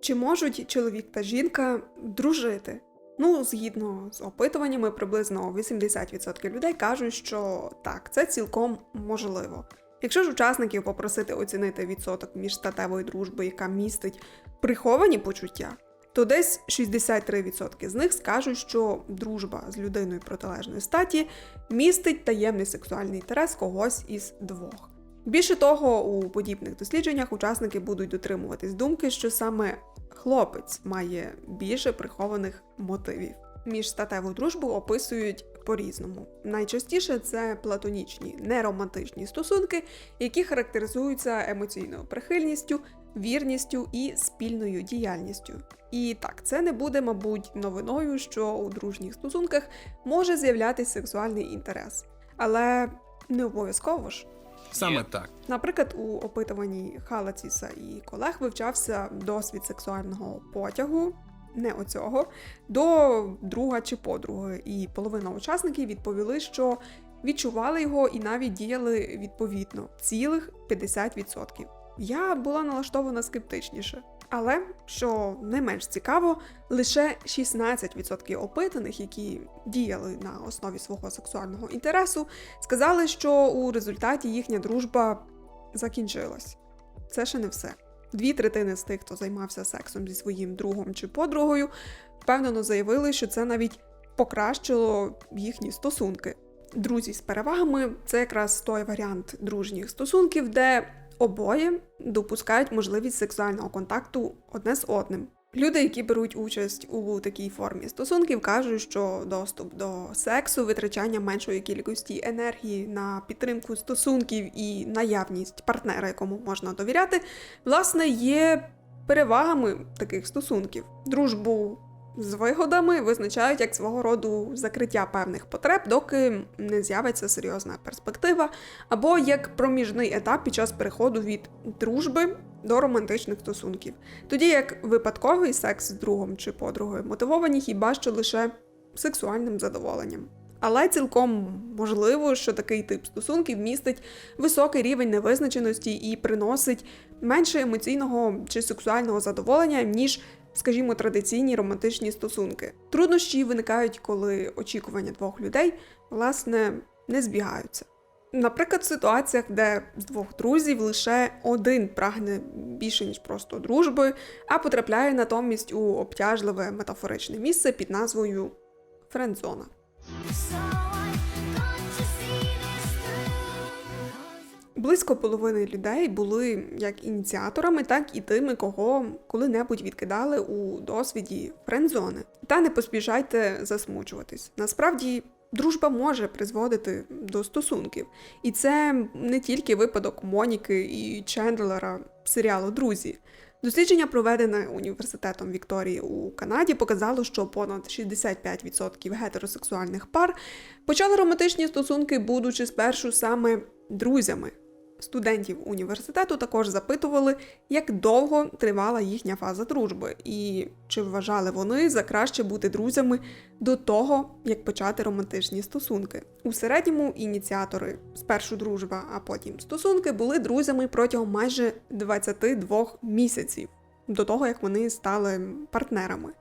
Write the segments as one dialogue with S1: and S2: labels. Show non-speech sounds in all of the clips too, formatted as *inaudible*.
S1: Чи можуть чоловік та жінка дружити? Ну, згідно з опитуваннями, приблизно 80% людей кажуть, що так, це цілком можливо. Якщо ж учасників попросити оцінити відсоток міжстатевої дружби, яка містить приховані почуття, то десь 63% з них скажуть, що дружба з людиною протилежної статі містить таємний сексуальний інтерес когось із двох. Більше того, у подібних дослідженнях учасники будуть дотримуватись думки, що саме хлопець має більше прихованих мотивів. Міжстатеву дружбу описують по-різному. Найчастіше це платонічні, неромантичні стосунки, які характеризуються емоційною прихильністю, вірністю і спільною діяльністю. І так, це не буде, мабуть, новиною, що у дружніх стосунках може з'являтися сексуальний інтерес, але не обов'язково ж.
S2: Саме так.
S1: Наприклад, у опитуванні Халаціса і колег вивчався досвід сексуального потягу, не оцього, до друга чи подруги, і половина учасників відповіли, що відчували його і навіть діяли відповідно цілих 50%. Я була налаштована скептичніше. Але, що не менш цікаво, лише 16% опитаних, які діяли на основі свого сексуального інтересу, сказали, що у результаті їхня дружба закінчилась. Це ще не все. Дві третини з тих, хто займався сексом зі своїм другом чи подругою, впевнено заявили, що це навіть покращило їхні стосунки. Друзі з перевагами це якраз той варіант дружніх стосунків, де обоє допускають можливість сексуального контакту одне з одним. Люди, які беруть участь у такій формі стосунків, кажуть, що доступ до сексу, витрачання меншої кількості енергії на підтримку стосунків і наявність партнера, якому можна довіряти, власне, є перевагами таких стосунків. Дружбу з вигодами визначають як свого роду закриття певних потреб, доки не з'явиться серйозна перспектива, або як проміжний етап під час переходу від дружби до романтичних стосунків. Тоді як випадковий секс з другом чи подругою мотивовані хіба що лише сексуальним задоволенням. Але цілком можливо, що такий тип стосунків містить високий рівень невизначеності і приносить менше емоційного чи сексуального задоволення, ніж скажімо, традиційні романтичні стосунки. Труднощі виникають, коли очікування двох людей власне не збігаються. Наприклад, в ситуаціях, де з двох друзів лише один прагне більше, ніж просто дружби, а потрапляє натомість у обтяжливе метафоричне місце під назвою френдзона. Близько половини людей були як ініціаторами, так і тими, кого коли-небудь відкидали у досвіді френдзони. Та не поспішайте засмучуватись. Насправді. Дружба може призводити до стосунків, і це не тільки випадок Моніки і Чендлера серіалу Друзі. Дослідження, проведене університетом Вікторії у Канаді, показало, що понад 65% гетеросексуальних пар почали романтичні стосунки, будучи спершу саме друзями. Студентів університету також запитували, як довго тривала їхня фаза дружби, і чи вважали вони за краще бути друзями до того, як почати романтичні стосунки. У середньому ініціатори спершу дружба, а потім стосунки були друзями протягом майже 22 місяців до того, як вони стали партнерами.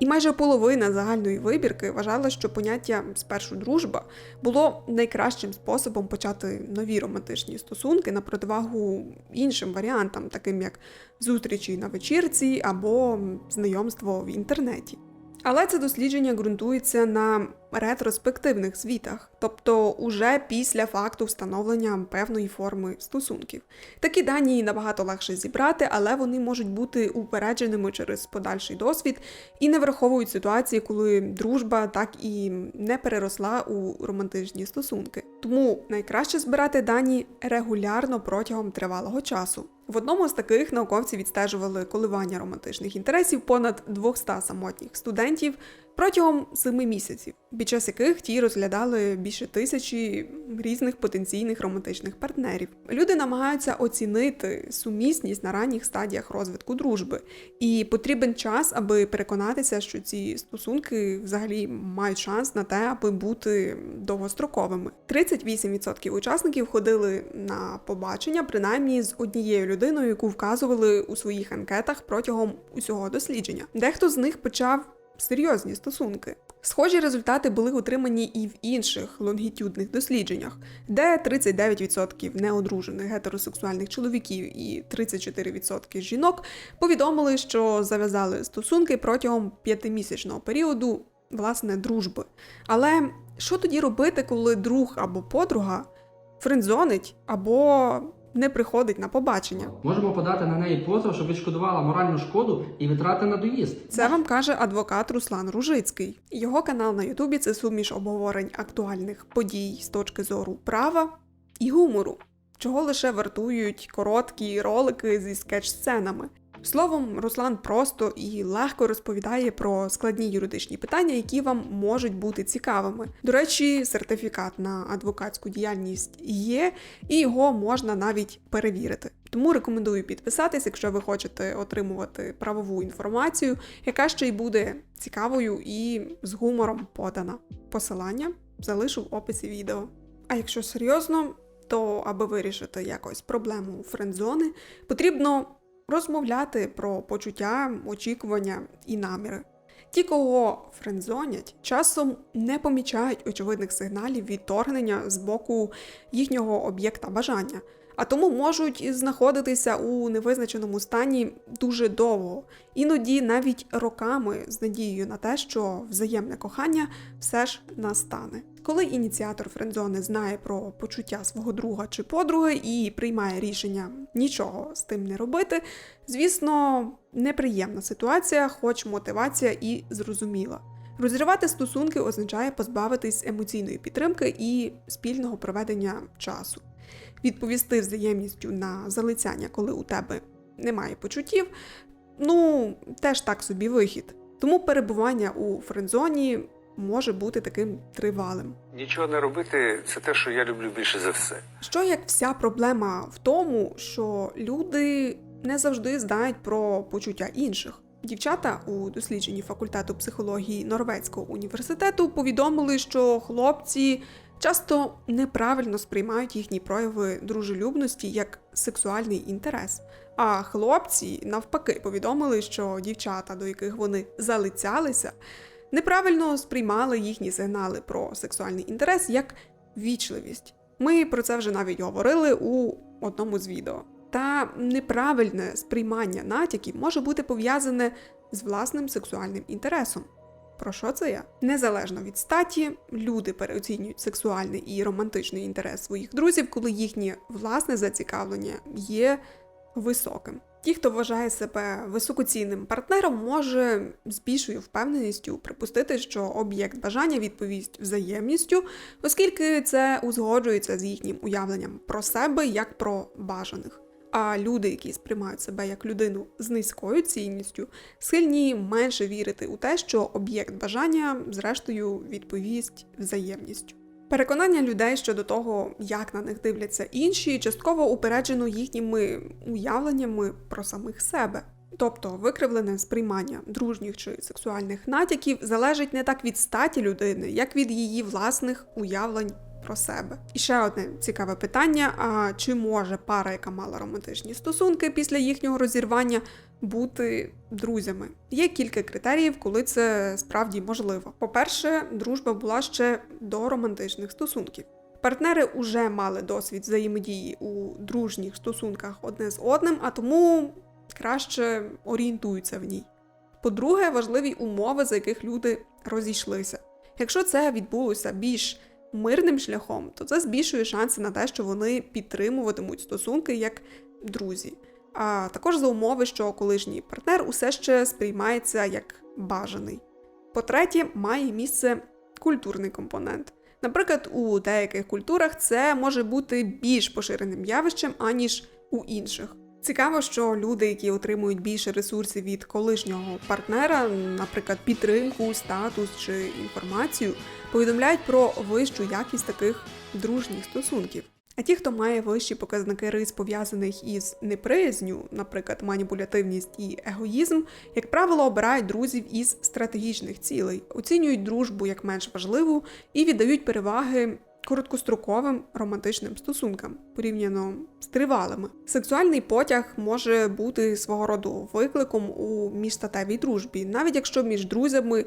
S1: І майже половина загальної вибірки вважала, що поняття спершу дружба було найкращим способом почати нові романтичні стосунки на противагу іншим варіантам, таким як зустрічі на вечірці або знайомство в інтернеті. Але це дослідження ґрунтується на ретроспективних звітах, тобто уже після факту встановлення певної форми стосунків. Такі дані набагато легше зібрати, але вони можуть бути упередженими через подальший досвід і не враховують ситуації, коли дружба так і не переросла у романтичні стосунки. Тому найкраще збирати дані регулярно протягом тривалого часу. В одному з таких науковці відстежували коливання романтичних інтересів понад 200 самотніх студентів протягом семи місяців, під час яких ті розглядали більше тисячі різних потенційних романтичних партнерів. Люди намагаються оцінити сумісність на ранніх стадіях розвитку дружби, і потрібен час, аби переконатися, що ці стосунки взагалі мають шанс на те, аби бути довгостроковими. 38% учасників ходили на побачення принаймні з однією людиною, яку вказували у своїх анкетах протягом усього дослідження. Дехто з них почав серйозні стосунки. Схожі результати були отримані і в інших лонгітюдних дослідженнях, де 39% неодружених гетеросексуальних чоловіків і 34% жінок повідомили, що зав'язали стосунки протягом п'ятимісячного періоду власне дружби. Але що тоді робити, коли друг або подруга френдзонить або не приходить на побачення?
S2: Можемо подати на неї позов, щоб відшкодувала моральну шкоду і витрати на доїзд.
S1: Це вам каже адвокат Руслан Ружицький. Його канал на Ютубі це суміш обговорень актуальних подій з точки зору права і гумору, чого лише вартують короткі ролики зі скетч-сценами. Словом, Руслан просто і легко розповідає про складні юридичні питання, які вам можуть бути цікавими. До речі, сертифікат на адвокатську діяльність є, і його можна навіть перевірити. Тому рекомендую підписатись, якщо ви хочете отримувати правову інформацію, яка ще й буде цікавою і з гумором подана. Посилання залишу в описі відео. А якщо серйозно, то аби вирішити якось проблему френдзони, потрібно розмовляти про почуття, очікування і наміри. Ті, кого френдзонять, часом не помічають очевидних сигналів відторгнення з боку їхнього об'єкта бажання, а тому можуть знаходитися у невизначеному стані дуже довго, іноді навіть роками з надією на те, що взаємне кохання все ж настане. Коли ініціатор френдзони знає про почуття свого друга чи подруги і приймає рішення нічого з тим не робити, звісно, неприємна ситуація, хоч мотивація і зрозуміла. Розривати стосунки означає позбавитись емоційної підтримки і спільного проведення часу. Відповісти взаємністю на залицяння, коли у тебе немає почуттів, ну теж так собі вихід. Тому перебування у френдзоні може бути таким тривалим.
S3: Нічого не робити це те, що я люблю більше за все.
S1: Що як вся проблема в тому, що люди не завжди знають про почуття інших. Дівчата у дослідженні факультету психології Норвезького університету повідомили, що хлопці часто неправильно сприймають їхні прояви дружелюбності як сексуальний інтерес. А хлопці навпаки повідомили, що дівчата, до яких вони залицялися, неправильно сприймали їхні сигнали про сексуальний інтерес як вічливість. Ми про це вже навіть говорили у одному з відео. Та неправильне сприймання натяків може бути пов'язане з власним сексуальним інтересом. Про що це я? Незалежно від статі, люди переоцінюють сексуальний і романтичний інтерес своїх друзів, коли їхнє власне зацікавлення є високим. Ті, хто вважає себе високоцінним партнером, може з більшою впевненістю припустити, що об'єкт бажання відповість взаємністю, оскільки це узгоджується з їхнім уявленням про себе як про бажаних. А люди, які сприймають себе як людину з низькою цінністю, схильні менше вірити у те, що об'єкт бажання, зрештою, відповість взаємністю. Переконання людей щодо того, як на них дивляться інші, частково упереджено їхніми уявленнями про самих себе. Тобто викривлене сприймання дружніх чи сексуальних натяків залежить не так від статі людини, як від її власних уявлень про себе. І ще одне цікаве питання: а чи може пара, яка мала романтичні стосунки після їхнього розірвання, бути друзями? Є кілька критеріїв, коли це справді можливо. По-перше, дружба була ще до романтичних стосунків. Партнери уже мали досвід взаємодії у дружніх стосунках одне з одним, а тому краще орієнтуються в ній. По-друге, важливі умови, за яких люди розійшлися. Якщо це відбулося більш мирним шляхом, то це збільшує шанси на те, що вони підтримуватимуть стосунки як друзі. А також за умови, що колишній партнер усе ще сприймається як бажаний. По-третє, має місце культурний компонент. Наприклад, у деяких культурах це може бути більш поширеним явищем, аніж у інших. Цікаво, що люди, які отримують більше ресурсів від колишнього партнера, наприклад, підтримку, статус чи інформацію, повідомляють про вищу якість таких дружніх стосунків. А ті, хто має вищі показники рис, пов'язаних із неприязню, наприклад, маніпулятивність і егоїзм, як правило, обирають друзів із стратегічних цілей, оцінюють дружбу як менш важливу і віддають переваги короткостроковим романтичним стосункам порівняно з тривалими. Сексуальний потяг може бути свого роду викликом у міжстатевій дружбі, навіть якщо між друзями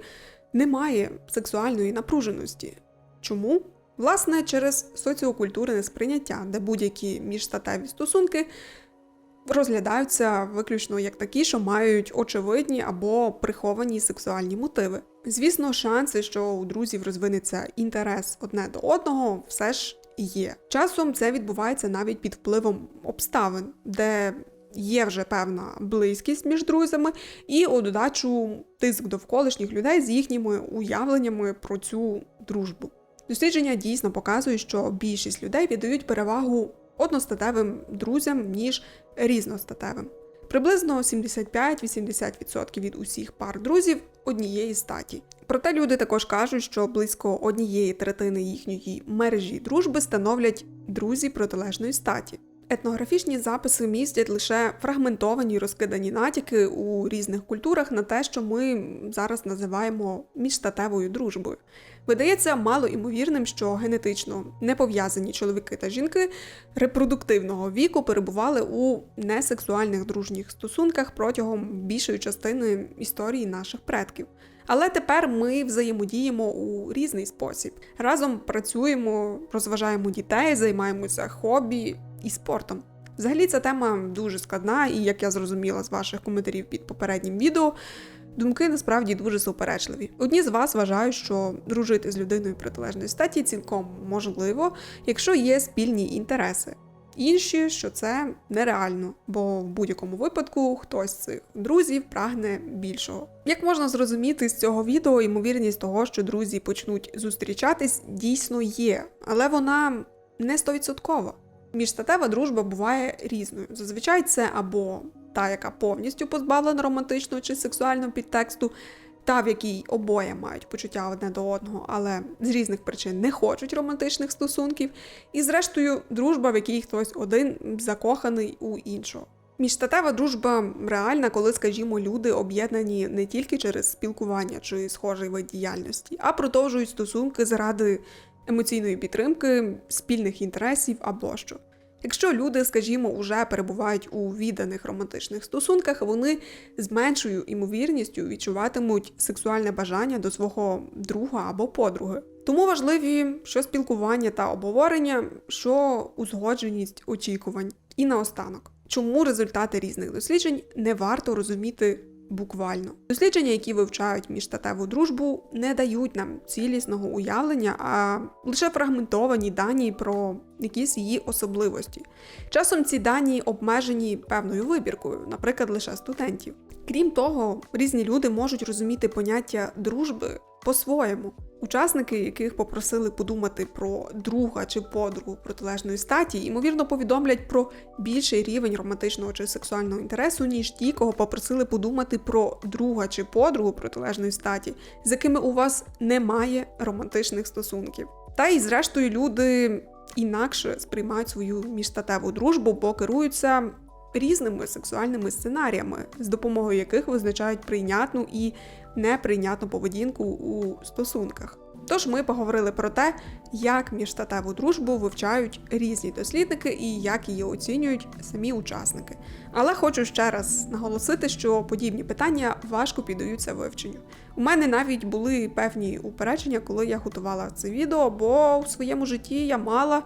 S1: немає сексуальної напруженості. Чому? Власне, через соціокультурне сприйняття, де будь-які міжстатеві стосунки розглядаються виключно як такі, що мають очевидні або приховані сексуальні мотиви. Звісно, шанси, що у друзів розвинеться інтерес одне до одного, все ж є. Часом це відбувається навіть під впливом обставин, де є вже певна близькість між друзями, і у додачу тиск довколишніх людей з їхніми уявленнями про цю дружбу. Дослідження дійсно показують, що більшість людей віддають перевагу одностатевим друзям, ніж різностатевим. Приблизно 75-80% від усіх пар друзів однієї статі. Проте люди також кажуть, що близько однієї третини їхньої мережі дружби становлять друзі протилежної статі. Етнографічні записи містять лише фрагментовані розкидані натяки у різних культурах на те, що ми зараз називаємо міжстатевою дружбою. Видається мало імовірним, що генетично непов'язані чоловіки та жінки репродуктивного віку перебували у несексуальних дружніх стосунках протягом більшої частини історії наших предків. Але тепер ми взаємодіємо у різний спосіб. Разом працюємо, розважаємо дітей, займаємося хобі і спортом. Взагалі ця тема дуже складна, і як я зрозуміла з ваших коментарів під попереднім відео, думки насправді дуже суперечливі. Одні з вас вважають, що дружити з людиною протилежної статі цілком можливо, якщо є спільні інтереси. Інші, що це нереально, бо в будь-якому випадку хтось з цих друзів прагне більшого. Як можна зрозуміти з цього відео, ймовірність того, що друзі почнуть зустрічатись, дійсно є, але вона не стовідсоткова. Міжстатева дружба буває різною. Зазвичай це або та, яка повністю позбавлена романтичного чи сексуального підтексту, та в якій обоє мають почуття одне до одного, але з різних причин не хочуть романтичних стосунків, і зрештою дружба, в якій хтось один закоханий у іншого. Міжстатева дружба реальна, коли, скажімо, люди об'єднані не тільки через спілкування чи схожий вид діяльності, а продовжують стосунки заради емоційної підтримки, спільних інтересів або що. Якщо люди, скажімо, уже перебувають у відданих романтичних стосунках, вони з меншою імовірністю відчуватимуть сексуальне бажання до свого друга або подруги. Тому важливі що спілкування та обговорення, що узгодженість очікувань. І наостанок, чому результати різних досліджень не варто розуміти буквально. Дослідження, які вивчають міжстатеву дружбу, не дають нам цілісного уявлення, а лише фрагментовані дані про якісь її особливості. Часом ці дані обмежені певною вибіркою, наприклад, лише студентів. Крім того, різні люди можуть розуміти поняття дружби по-своєму. Учасники, яких попросили подумати про друга чи подругу протилежної статі, ймовірно повідомлять про більший рівень романтичного чи сексуального інтересу, ніж ті, кого попросили подумати про друга чи подругу протилежної статі, з якими у вас немає романтичних стосунків. Та й зрештою люди інакше сприймають свою міжстатеву дружбу, бо керуються різними сексуальними сценаріями, з допомогою яких визначають прийнятну і неприйнятну поведінку у стосунках. Тож ми поговорили про те, як міжстатеву дружбу вивчають різні дослідники і як її оцінюють самі учасники. Але хочу ще раз наголосити, що подібні питання важко піддаються вивченню. У мене навіть були певні упередження, коли я готувала це відео, бо в своєму житті я мала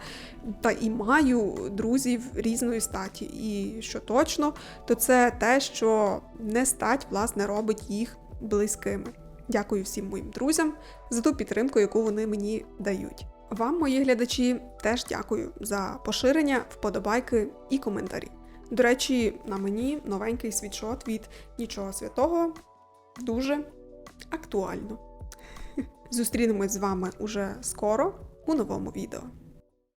S1: та і маю друзів різної статі. І що точно, то це те, що не стать власне робить їх близькими. Дякую всім моїм друзям за ту підтримку, яку вони мені дають. Вам, мої глядачі, теж дякую за поширення, вподобайки і коментарі. До речі, на мені новенький світшот від нічого святого дуже актуально. *laughs* Зустрінемось з вами уже скоро у новому відео.